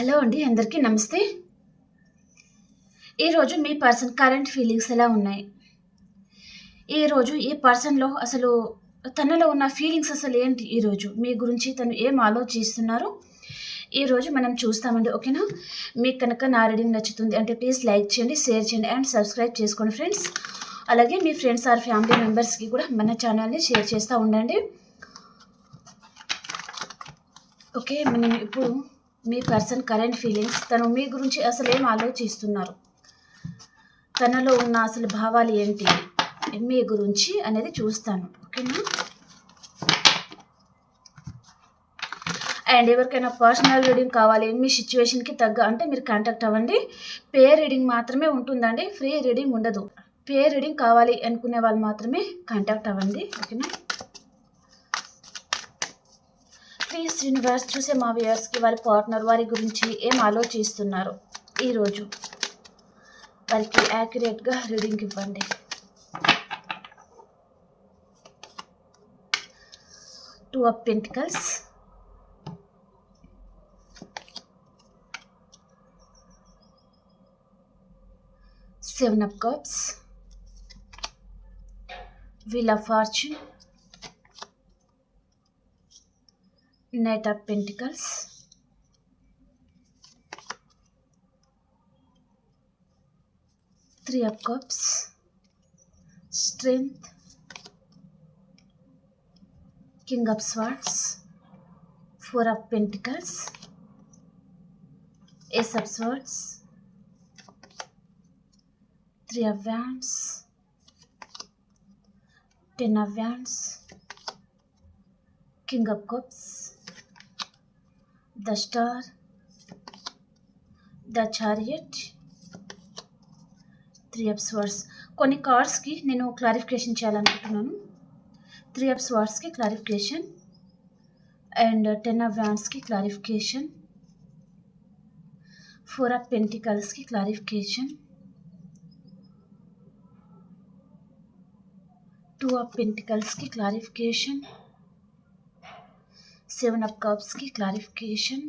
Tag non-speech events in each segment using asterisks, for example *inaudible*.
Hello అండి అందరికీ నమస్తే. ఈరోజు మీ పర్సన్ కరెంట్ ఫీలింగ్స్ ఎలా ఉన్నాయి? ఈరోజు ఈ పర్సన్లో అసలు తనలో ఉన్న ఫీలింగ్స్ అసలు ఏంటి ఈరోజు మీ గురించి తను ఏం ఆలోచిస్తున్నారు? ఈరోజు మనం చూస్తామండి ఓకేనా? మీకు కనుక నా రీడింగ్ నచ్చుతుంది అంటే ప్లీజ్ లైక్ చేయండి షేర్ చేయండి అండ్ సబ్స్క్రైబ్ చేసుకోండి ఫ్రెండ్స్. అలాగే మీ ఫ్రెండ్స్ ఆర్ ఫ్యామిలీ మెంబర్స్కి కూడా మన ఛానల్ని షేర్ చేస్తూ ఉండండి. ఓకే మనం ఇప్పుడు మీ పర్సన్ కరెంట్ ఫీలింగ్స్ తను మీ గురించి అసలు ఏం ఆలోచిస్తున్నారు? తనలో ఉన్న అసలు భావాలు ఏంటి? మీ గురించి అనేది చూస్తాను. ఓకేనా? అండ్ ఎవరికైనా పర్సనల్ రీడింగ్ కావాలి మీ సిచ్యువేషన్కి తగ్గ అంటే మీరు కాంటాక్ట్ అవ్వండి. పే రీడింగ్ మాత్రమే ఉంటుందండి ఫ్రీ రీడింగ్ ఉండదు. పే రీడింగ్ కావాలి అనుకునే వాళ్ళు మాత్రమే కాంటాక్ట్ అవ్వండి. ఓకేనా? ప్లీజ్ యూనివర్స్ చూసే మా వ్యూయర్స్కి వారి పార్ట్నర్ వారి గురించి ఏం ఆలోచిస్తున్నారు? ఈరోజు వారికి యాక్యురేట్గా రీడింగ్ ఇవ్వండి. Two of pentacles seven of cups wheel of fortune Knight of Pentacles, Three of Cups, Strength, King of Swords, Four of Pentacles, Ace of Swords, Three of Wands, Ten of Wands, King of Cups, the Star, the Chariot, three of swords కొన్ని కార్డ్స్కి నేను clarification చేయాలనుకుంటున్నాను. Three of స్వర్డ్స్కి clarification and ten of వ్యాన్స్కి clarification four of పెంటికల్స్కి clarification two of పెంటికల్స్కి clarification seven of కప్స్కి clarification.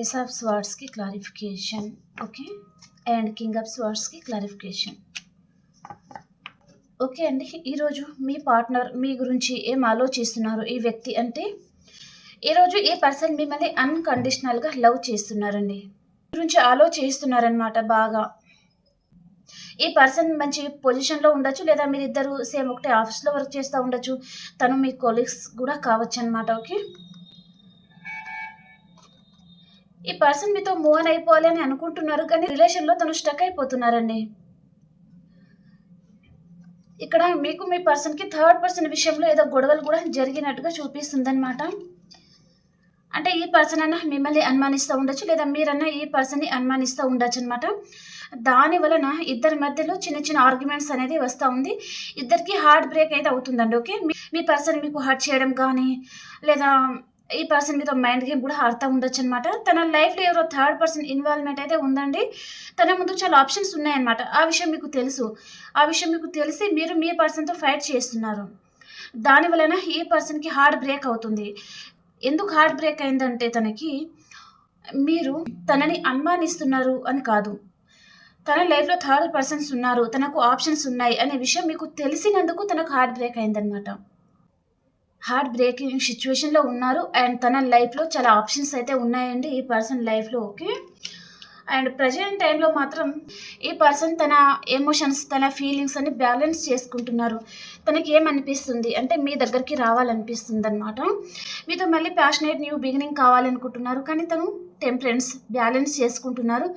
Ace of స్వార్డ్స్కి clarification. Okay? And king of స్వార్డ్స్కి clarification. Okay అండి ఈరోజు మీ పార్ట్నర్ మీ గురించి ఏం ఆలోచిస్తున్నారు? ఈ వ్యక్తి అంటే ఈరోజు ఈ పర్సన్ మిమ్మల్ని అన్కండిషనల్గా లవ్ చేస్తున్నారండి? గురించి ఆలోచిస్తున్నారనమాట బాగా. ఈ పర్సన్ మంచి పొజిషన్లో ఉండొచ్చు లేదా మీరిద్దరు సేమ్ ఒకటే ఆఫీస్లో వర్క్ చేస్తూ ఉండొచ్చు. తను మీ కొలీగ్స్ కూడా కావచ్చు అనమాట ఓకే ఈ పర్సన్ మీతో మూవ్ ఆన్ అయిపోవాలి అని అనుకుంటున్నారు కానీ రిలేషన్లో తను స్టక్ అయిపోతున్నారండి. ఇక్కడ మీకు మీ పర్సన్కి థర్డ్ పర్సన్ విషయంలో ఏదో గొడవలు కూడా జరిగినట్టుగా చూపిస్తుందన్నమాట. అంటే ఈ పర్సన్ అన్నా మిమ్మల్ని అనుమానిస్తూ ఉండొచ్చు లేదా మీరన్నా ఈ పర్సన్ని అనుమానిస్తూ ఉండొచ్చు అనమాట దాని వలన ఇద్దరి మధ్యలో చిన్న చిన్న ఆర్గ్యుమెంట్స్ అనేది వస్తూ ఉంది. ఇద్దరికి హార్ట్ బ్రేక్ అయితే అవుతుందండి ఓకే మీ పర్సన్ మీకు హర్ట్ చేయడం కానీ లేదా ఈ పర్సన్ మీతో మైండ్ గేమ్ కూడా ఆడుతూ ఉండొచ్చు అనమాట తన లైఫ్లో ఎవరో థర్డ్ పర్సన్ ఇన్వాల్వ్మెంట్ అయితే ఉందండి. తన ముందు చాలా ఆప్షన్స్ ఉన్నాయన్నమాట. ఆ విషయం మీకు తెలుసు. ఆ విషయం మీకు తెలిసి మీరు మీ పర్సన్తో ఫైట్ చేస్తున్నారు. దాని వలన ఈ పర్సన్కి హార్ట్ బ్రేక్ అవుతుంది. ఎందుకు హార్ట్ బ్రేక్ అయిందంటే తనకి మీరు తనని అనుమానిస్తున్నారు అని కాదు. తన లైఫ్లో థర్డ్ పర్సన్స్ ఉన్నారు. తనకు ఆప్షన్స్ ఉన్నాయి అనే విషయం మీకు తెలిసినందుకు తనకు హార్ట్ బ్రేక్ అయిందనమాట హార్ట్ బ్రేకింగ్ సిచ్యువేషన్లో ఉన్నారు అండ్ తన లైఫ్లో చాలా ఆప్షన్స్ అయితే ఉన్నాయండి ఈ పర్సన్ లైఫ్లో ఓకే అండ్ ప్రజెంట్ టైంలో మాత్రం ఈ పర్సన్ తన ఎమోషన్స్ తన ఫీలింగ్స్ అన్ని బ్యాలెన్స్ చేసుకుంటున్నారు. తనకి ఏమనిపిస్తుంది అంటే మీ దగ్గరికి రావాలనిపిస్తుంది అనమాట మీతో మళ్ళీ ప్యాషనేట్ న్యూ బిగినింగ్ కావాలనుకుంటున్నారు. కానీ తను టెంపరెన్స్ బ్యాలెన్స్ చేసుకుంటున్నారు.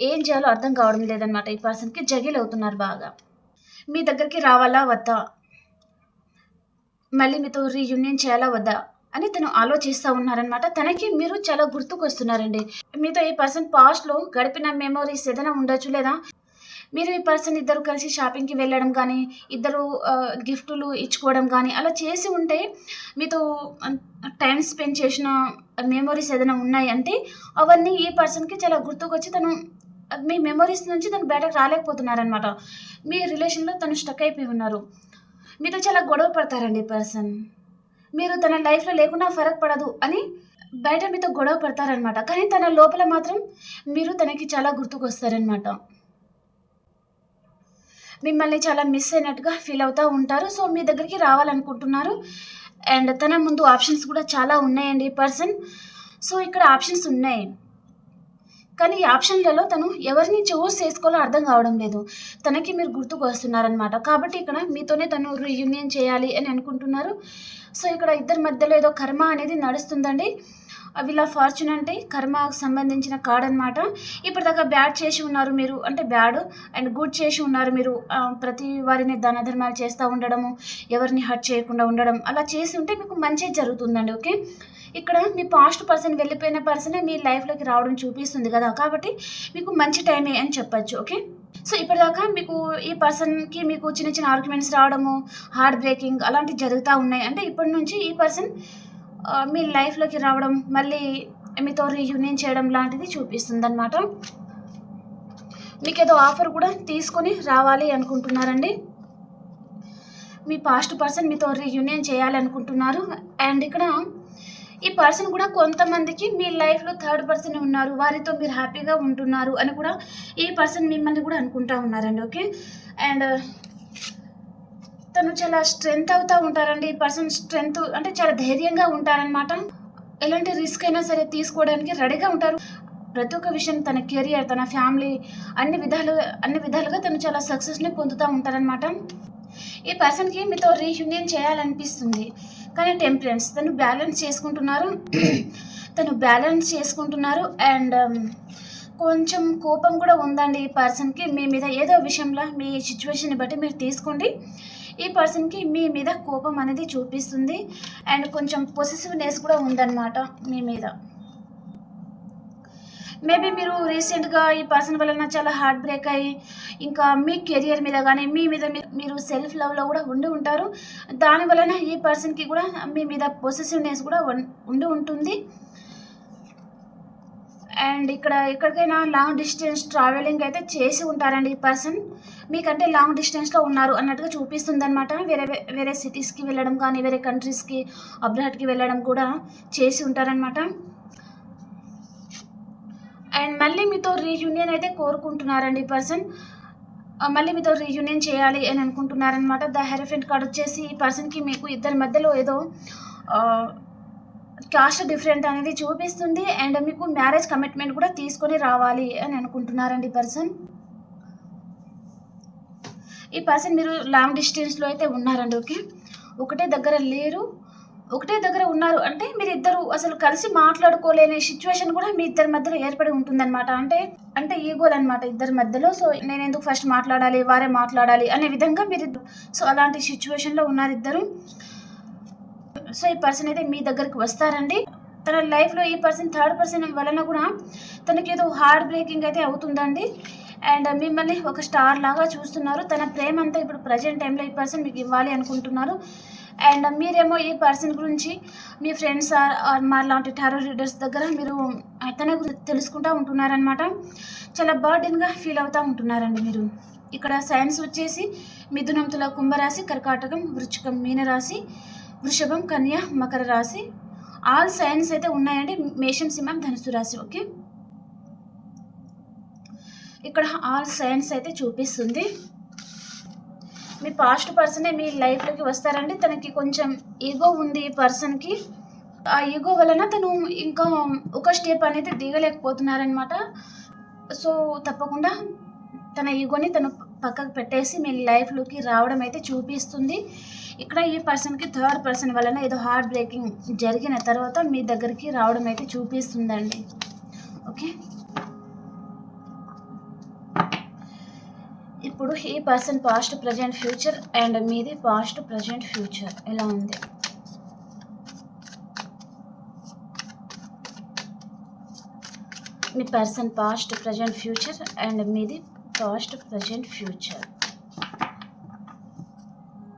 ఏం చేయాలో అర్థం కావడం లేదనమాట ఈ పర్సన్కి జగిల్ అవుతున్నారు బాగా. మీ దగ్గరికి రావాలా వద్దా? మళ్ళీ మీతో రీయూనియన్ చేయాలా వద్దా? అని తను ఆలోచిస్తూ ఉన్నారనమాట తనకి మీరు చాలా గుర్తుకు వస్తున్నారండి మీతో ఈ పర్సన్ పాస్ట్లో గడిపిన మెమోరీస్ ఏదైనా ఉండొచ్చు లేదా? మీరు ఈ పర్సన్ ఇద్దరు కలిసి షాపింగ్కి వెళ్ళడం కానీ ఇద్దరు గిఫ్టులు ఇచ్చుకోవడం కానీ అలా చేసి ఉంటే మీతో టైం స్పెండ్ చేసిన మెమొరీస్ ఏదైనా ఉన్నాయి అంటే అవన్నీ ఈ పర్సన్కి చాలా గుర్తుకొచ్చి తను మీ మెమొరీస్ నుంచి తను బయటకు రాలేకపోతున్నారనమాట మీ రిలేషన్లో తను స్టక్ అయిపోయి ఉన్నారు. మీతో చాలా గొడవ పడతారండి పర్సన్. మీరు తన లైఫ్లో లేకుండా ఫరక్ పడదు అని బయట మీతో గొడవ పడతారనమాట కానీ తన లోపల మాత్రం మీరు తనకి చాలా గుర్తుకొస్తారనమాట మిమ్మల్ని చాలా మిస్ అయినట్టుగా ఫీల్ అవుతూ ఉంటారు. సో మీ దగ్గరికి రావాలనుకుంటున్నారు. అండ్ తన ముందు ఆప్షన్స్ కూడా చాలా ఉన్నాయండి పర్సన్. సో ఇక్కడ ఆప్షన్స్ ఉన్నాయి. కానీ ఈ ఆప్షన్లలో తను ఎవరిని చూస్ చేసుకోవాలో అర్థం కావడం లేదు. తనకి మీరు గుర్తుకు వస్తున్నారనమాట కాబట్టి ఇక్కడ మీతోనే తను రీయూనియన్ చేయాలి అని అనుకుంటున్నారు. సో ఇక్కడ ఇద్దరి మధ్యలో ఏదో కర్మ అనేది నడుస్తుందండి. అవి ఇలా ఫార్చ్యూన్ అంటే కర్మకు సంబంధించిన కార్డ్ అనమాట ఇప్పటిదాకా బ్యాడ్ చేసి ఉన్నారు మీరు అంటే బ్యాడ్ అండ్ గుడ్ చేసి ఉన్నారు మీరు ప్రతి వారిని దాన ధర్మాలు చేస్తూ ఉండడము ఎవరిని హర్ట్ చేయకుండా ఉండడం అలా చేసి ఉంటే మీకు మంచి జరుగుతుందండి ఓకే ఇక్కడ మీ పాస్ట్ పర్సన్ వెళ్ళిపోయిన పర్సనే మీ లైఫ్లోకి రావడం చూపిస్తుంది కదా కాబట్టి మీకు మంచి టైమే అని చెప్పొచ్చు ఓకే సో ఇప్పటిదాకా మీకు ఈ పర్సన్కి మీకు చిన్న చిన్న ఆర్గ్యుమెంట్స్ రావడము హార్ట్ బ్రేకింగ్ అలాంటివి జరుగుతూ ఉన్నాయి అంటే ఇప్పటి నుంచి ఈ పర్సన్ మీ లైఫ్లోకి రావడం మళ్ళీ మీతో రీయూనియన్ చేయడం లాంటిది చూపిస్తుంది అనమాట మీకు ఏదో ఆఫర్ కూడా తీసుకొని రావాలి అనుకుంటున్నారండి. మీ పాస్ట్ పర్సన్ మీతో రీయూనియన్ చేయాలి అనుకుంటున్నారు. అండ్ ఇక్కడ ఈ పర్సన్ కూడా కొంతమందికి మీ లైఫ్లో థర్డ్ పర్సన్ ఉన్నారు. వారితో మీరు హ్యాపీగా ఉంటున్నారు అని కూడా ఈ పర్సన్ మిమ్మల్ని కూడా అనుకుంటా ఉన్నారండి ఓకే అండ్ తను చాలా స్ట్రెంగ్త్ అవుతూ ఉంటారండి. ఈ పర్సన్ స్ట్రెంగ్త్ అంటే చాలా ధైర్యంగా ఉంటారనమాట ఎలాంటి రిస్క్ అయినా సరే తీసుకోవడానికి రెడీగా ఉంటారు. ప్రతి ఒక్క విషయం తన కెరియర్ తన ఫ్యామిలీ అన్ని విధాలుగా అన్ని విధాలుగా తను చాలా సక్సెస్ని పొందుతూ ఉంటారనమాట ఈ పర్సన్కి మీతో రీయూనియన్ చేయాలనిపిస్తుంది. కానీ టెంపరెన్స్ తను బ్యాలెన్స్ చేసుకుంటున్నారు. *clears throat* తను బ్యాలెన్స్ చేసుకుంటున్నారు. అండ్ um, కొంచెం కోపం కూడా ఉందండి ఈ పర్సన్కి మీ మీద ఏదో విషయంలో మీ సిచ్యువేషన్ బట్టి మీరు తీసుకోండి. ఈ పర్సన్కి మీ మీద కోపం అనేది చూపిస్తుంది. అండ్ కొంచెం పొసెసివ్నెస్ కూడా ఉందన్నమాట మీ మీద. మేబీ మీరు రీసెంట్గా ఈ పర్సన్ వలన చాలా హార్ట్ బ్రేక్ అయ్యి ఇంకా మీ కెరియర్ మీద కానీ మీ మీద మీ- మీరు సెల్ఫ్ లవ్లో కూడా ఉండి ఉంటారు. దాని వలన ఈ పర్సన్కి కూడా మీ మీద పొసెసివ్నెస్ కూడా ఉండి ఉంటుంది. అండ్ ఇక్కడ ఎక్కడికైనా లాంగ్ డిస్టెన్స్ ట్రావెలింగ్ అయితే చేసి ఉంటారండి ఈ పర్సన్. మీకంటే లాంగ్ డిస్టెన్స్లో ఉన్నారు అన్నట్టుగా చూపిస్తుంది అనమాట వేరే వేరే సిటీస్కి వెళ్ళడం కానీ వేరే కంట్రీస్కి అబ్రాడ్కి వెళ్ళడం కూడా చేసి ఉంటారనమాట అండ్ మళ్ళీ మీతో రీయూనియన్ అయితే కోరుకుంటున్నారండి ఈ పర్సన్. మళ్ళీ మీతో రీయూనియన్ చేయాలి అని అనుకుంటున్నారనమాట ద హెరఫెంట్ కార్డ్ వచ్చేసి ఈ పర్సన్కి మీకు ఇద్దరి మధ్యలో ఏదో కాస్ట్ డిఫరెంట్ అనేది చూపిస్తుంది అండ్ మీకు మ్యారేజ్ కమిట్మెంట్ కూడా తీసుకొని రావాలి అని అనుకుంటున్నారండి ఈ పర్సన్. ఈ పర్సన్ మీరు లాంగ్ డిస్టెన్స్లో అయితే ఉన్నారండి ఓకే? ఒకటే దగ్గర లేరు. ఒకటే దగ్గర ఉన్నారు అంటే మీరు ఇద్దరు అసలు కలిసి మాట్లాడుకోలేని సిచ్యువేషన్ కూడా మీ ఇద్దరి మధ్యలో ఏర్పడి ఉంటుందన్నమాట. అంటే అంటే ఈగోలు అనమాట ఇద్దరి మధ్యలో. సో నేను ఎందుకు ఫస్ట్ మాట్లాడాలి వారే మాట్లాడాలి అనే విధంగా మీరు సో అలాంటి సిచ్యువేషన్లో ఉన్నారు ఇద్దరు. సో ఈ పర్సన్ అయితే మీ దగ్గరికి వస్తారండి. తన లైఫ్లో ఈ పర్సన్ థర్డ్ పర్సన్ వలన కూడా తనకి ఏదో హార్ట్ బ్రేకింగ్ అయితే అవుతుందండి. అండ్ మిమ్మల్ని ఒక స్టార్ లాగా చూస్తున్నారు. తన ప్రేమ అంతా ఇప్పుడు ప్రజెంట్ టైంలో ఈ పర్సన్ మీకు ఇవ్వాలి అనుకుంటున్నారు. అండ్ మీరేమో ఈ పర్సన్ గురించి మీ ఫ్రెండ్స్ ఆర్ మా లాంటి టారో రీడర్స్ దగ్గర మీరు తన గురించి తెలుసుకుంటూ ఉంటున్నారనమాట చాలా బర్డెన్గా ఫీల్ అవుతూ ఉంటున్నారండి మీరు. ఇక్కడ సైన్స్ వచ్చేసి మిథునం తుల కుంభరాశి కర్కాటకం వృచ్చికం మీనరాశి. వృషభం కన్య మకర రాశి. ఆల్ సైన్స్ అయితే ఉన్నాయండి. మేషం సింహం ధనుసు రాశి ఓకే? ఇక్కడ ఆల్ సైన్స్ అయితే చూపిస్తుంది. మీ పాస్ట్ పర్సనే మీ లైఫ్లోకి వస్తారండి. తనకి కొంచెం ఈగో ఉంది ఈ పర్సన్కి. ఆ ఈగో వలన తను ఇంకా ఒక స్టెప్ అనేది దిగలేకపోతున్నారనమాట సో తప్పకుండా తన ఈగోని తను పక్కకు పెట్టేసి మీ లైఫ్లోకి రావడం అయితే చూపిస్తుంది. ఇక్కడ ఈ పర్సన్కి థర్డ్ పర్సన్ వలన ఏదో హార్ట్ బ్రేకింగ్ జరిగిన తర్వాత మీ దగ్గరికి రావడం అయితే చూపిస్తుందండి. ఓకే ఇప్పుడు ఈ person past present future and మీది పాస్ట్ ప్రజెంట్ ఫ్యూచర్ ఎలా ఉంది? మీ person past present future and మీది past present future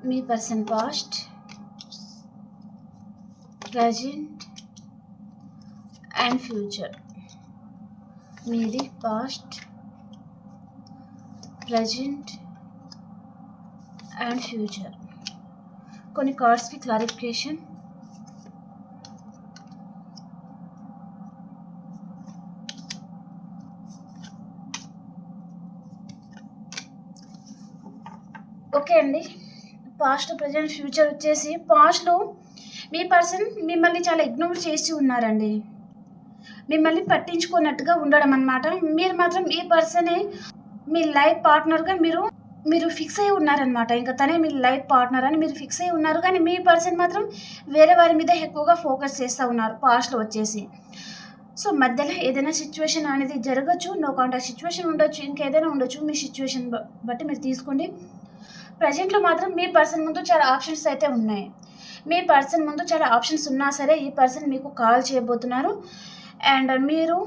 me person past present and future. మీది పాస్ట్ ప్రజెంట్ అండ్ ఫ్యూచర్. కొన్ని కార్డ్స్కి క్లారిఫికేషన్. ఓకే అండి. పాస్ట్ ప్రజెంట్ ఫ్యూచర్ వచ్చేసి పాస్ట్లో మీ పర్సన్ మిమ్మల్ని చాలా ఇగ్నోర్ చేసి ఉన్నారండి. మిమ్మల్ని పట్టించుకున్నట్టుగా ఉండడం అనమాట మీరు మాత్రం ఈ పర్సనే మీ లైఫ్ పార్ట్నర్గా మీరు మీరు ఫిక్స్ అయి ఉన్నారనమాట ఇంకా తనే మీ లైఫ్ పార్ట్నర్ అని మీరు ఫిక్స్ అయి ఉన్నారు. కానీ మీ పర్సన్ మాత్రం వేరే వారి మీద ఎక్కువగా ఫోకస్ చేస్తూ ఉన్నారు పాస్ట్లో వచ్చేసి. సో మధ్యలో ఏదైనా సిచ్యువేషన్ అనేది జరగచ్చు. నో కాంటాక్ట్ సిచ్యువేషన్ ఉండొచ్చు. ఇంకేదైనా ఉండొచ్చు. మీ సిచ్యువేషన్ బట్టి మీరు తీసుకోండి. ప్రజెంట్లో మాత్రం మీ పర్సన్ ముందు చాలా ఆప్షన్స్ అయితే ఉన్నాయి. మీ పర్సన్ ముందు చాలా ఆప్షన్స్ ఉన్నా సరే ఈ పర్సన్ మీకు కాల్ చేయబోతున్నారు. అండ్ మీరు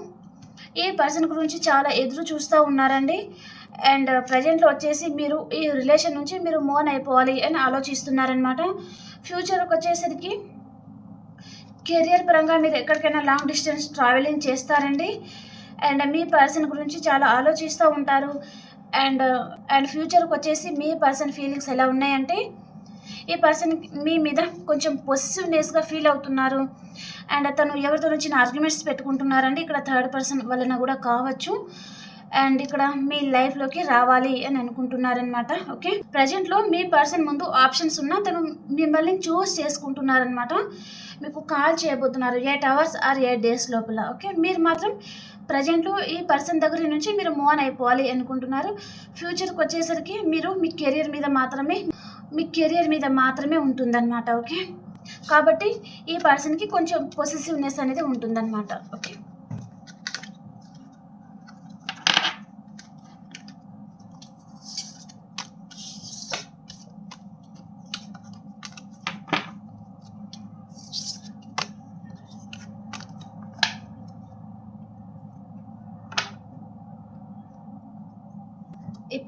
ఈ పర్సన్ గురించి చాలా ఎదురు చూస్తూ ఉన్నారండి. అండ్ ప్రజెంట్లో వచ్చేసి మీరు ఈ రిలేషన్ నుంచి మీరు మోన్ అయిపోవాలి అని ఆలోచిస్తున్నారనమాట ఫ్యూచర్కి వచ్చేసరికి కెరియర్ పరంగా మీరు ఎక్కడికైనా లాంగ్ డిస్టెన్స్ ట్రావెలింగ్ చేస్తారండి. అండ్ మీ పర్సన్ గురించి చాలా ఆలోచిస్తూ ఉంటారు. అండ్ అండ్ ఫ్యూచర్కి వచ్చేసి మీ పర్సన్ ఫీలింగ్స్ ఎలా ఉన్నాయంటే ఈ పర్సన్ మీ మీద కొంచెం పొసిసివ్నెస్గా ఫీల్ అవుతున్నారు. అండ్ అతను ఎవరితో వచ్చిన ఆర్గ్యుమెంట్స్ పెట్టుకుంటున్నారండి ఇక్కడ థర్డ్ పర్సన్ వలన కూడా కావచ్చు. అండ్ ఇక్కడ మీ లైఫ్లోకి రావాలి అని అనుకుంటున్నారనమాట ఓకే? ప్రజెంట్లో మీ పర్సన్ ముందు ఆప్షన్స్ ఉన్నా తను మిమ్మల్ని చూస్ చేసుకుంటున్నారనమాట మీకు కాల్ చేయబోతున్నారు. Eight hours or eight days లోపల ఓకే? మీరు మాత్రం ప్రజెంట్లో ఈ పర్సన్ దగ్గర నుంచి మీరు మూవ్ ఆన్ అయిపోవాలి అనుకుంటున్నారు. ఫ్యూచర్కి వచ్చేసరికి మీరు మీ కెరియర్ మీద మాత్రమే మీ కెరియర్ మీద మాత్రమే ఉంటుందన్నమాట ఓకే? కాబట్టి ఈ పర్సన్కి కొంచెం పొసెసివ్నెస్ అనేది ఉంటుందన్నమాట ఓకే?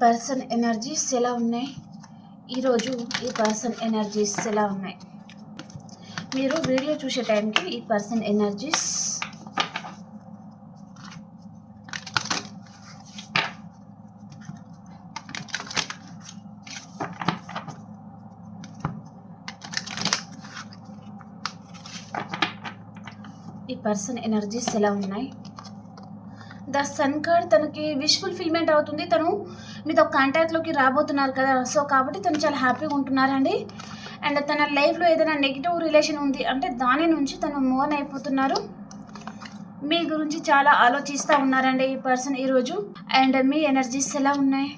పర్సన్ ఎనర్జీస్ ఎలా ఉన్నాయి ఈరోజు ఈ పర్సన్ ఎనర్జీస్ ఎలా ఉన్నాయి మీరు వీడియో చూసే టైంకి ఈ పర్సన్ ఎనర్జీస్ ఈ పర్సన్ ఎనర్జీస్ ఎలా ఉన్నాయి ద సన్ కార్డ్ తనకి విష్ ఫుల్ఫిల్మెంట్ అవుతుంది తను మీతో కాంటాక్ట్లోకి రాబోతున్నారు కదా. సో కాబట్టి తను చాలా హ్యాపీగా ఉంటున్నారండి. అండ్ తన లైఫ్లో ఏదైనా నెగిటివ్ రిలేషన్ ఉంది అంటే దాని నుంచి తను మోన్ అయిపోతున్నారు. మీ గురించి చాలా ఆలోచిస్తూ ఉన్నారండి ఈ పర్సన్ ఈరోజు అండ్ మీ ఎనర్జీస్ ఎలా ఉన్నాయి?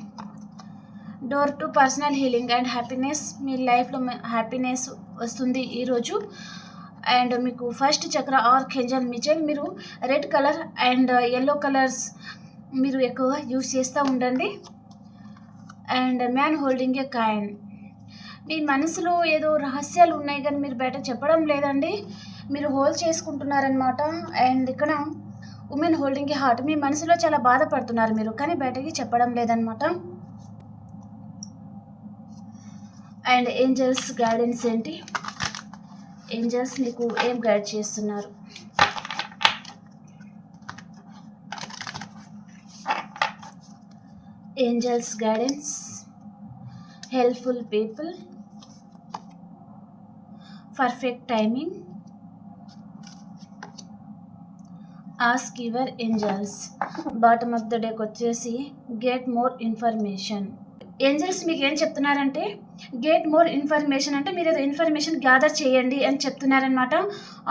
Door to personal healing and happiness మీ లైఫ్లో హ్యాపీనెస్ వస్తుంది ఈరోజు అండ్ మీకు first chakra archangel Michael మీరు red colour and yellow colours మీరు ఎక్కువగా యూస్ చేస్తూ ఉండండి. And man holding a coin మీ మనసులో ఏదో రహస్యాలు ఉన్నాయి కానీ మీరు బయట చెప్పడం లేదండి. మీరు హోల్డ్ చేసుకుంటున్నారనమాట అండ్ ఇక్కడ ఉమెన్ హోల్డింగ్ ఏ హార్ట్. మీ మనసులో చాలా బాధపడుతున్నారు మీరు కానీ బయటకి చెప్పడం లేదనమాట అండ్ ఏంజల్స్ గైడెన్స్ ఏంటి? ఏంజల్స్ మీకు ఏం గైడ్ చేస్తున్నారు? Angels guidance helpful people perfect timing ask your angels bottom of the డేకి వచ్చేసి గెట్ మోర్ ఇన్ఫర్మేషన్ ఏంజల్స్ మీకు ఏం చెప్తున్నారంటే గెట్ మోర్ ఇన్ఫర్మేషన్ అంటే మీరు ఏదో ఇన్ఫర్మేషన్ గ్యాదర్ చేయండి అని చెప్తున్నారనమాట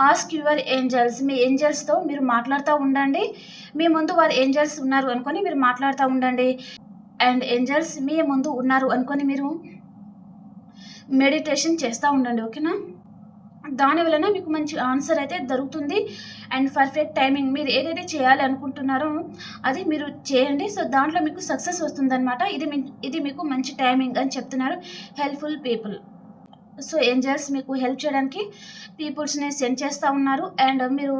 ఆస్క్ యువర్ ఏంజల్స్ మీ ఏంజల్స్తో మీరు మాట్లాడుతూ ఉండండి. మీ ముందు వారు ఏంజల్స్ ఉన్నారు అనుకొని మీరు మాట్లాడుతూ ఉండండి. అండ్ ఏంజల్స్ మీ ముందు ఉన్నారు అనుకొని మీరు మెడిటేషన్ చేస్తూ ఉండండి ఓకేనా? దాని వలన మీకు మంచి ఆన్సర్ అయితే దొరుకుతుంది. అండ్ పర్ఫెక్ట్ టైమింగ్ మీరు ఏదైతే చేయాలి అనుకుంటున్నారో అది మీరు చేయండి. సో దాంట్లో మీకు సక్సెస్ వస్తుందన్నమాట. ఇది మీ ఇది మీకు మంచి టైమింగ్ అని చెప్తున్నారు హెల్ప్ఫుల్ పీపుల్. సో ఏంజల్స్ మీకు హెల్ప్ చేయడానికి పీపుల్స్ని సెండ్ చేస్తూ ఉన్నారు. అండ్ మీరు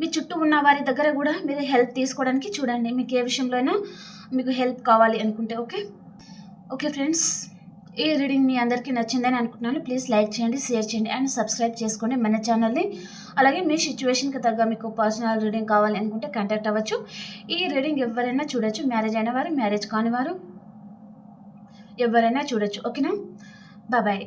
మీ చుట్టూ ఉన్న వారి దగ్గర కూడా మీరు హెల్ప్ తీసుకోవడానికి చూడండి. మీకు ఏ విషయంలో అయినా మీకు హెల్ప్ కావాలి అనుకుంటే ఓకే ఓకే ఫ్రెండ్స్ ఈ రీడింగ్ మీ అందరికీ నచ్చిందని అనుకుంటున్నాను. ప్లీజ్ లైక్ చేయండి షేర్ చేయండి అండ్ సబ్స్క్రైబ్ చేసుకోండి మన ఛానల్ని అలాగే మీ సిచ్యువేషన్కి తగ్గ మీకు పర్సనల్ రీడింగ్ కావాలి అనుకుంటే కాంటాక్ట్ అవ్వచ్చు. ఈ రీడింగ్ ఎవరైనా చూడొచ్చు. మ్యారేజ్ అయిన వారు మ్యారేజ్ కాని వారు ఎవరైనా చూడొచ్చు. ఓకేనా బాయ్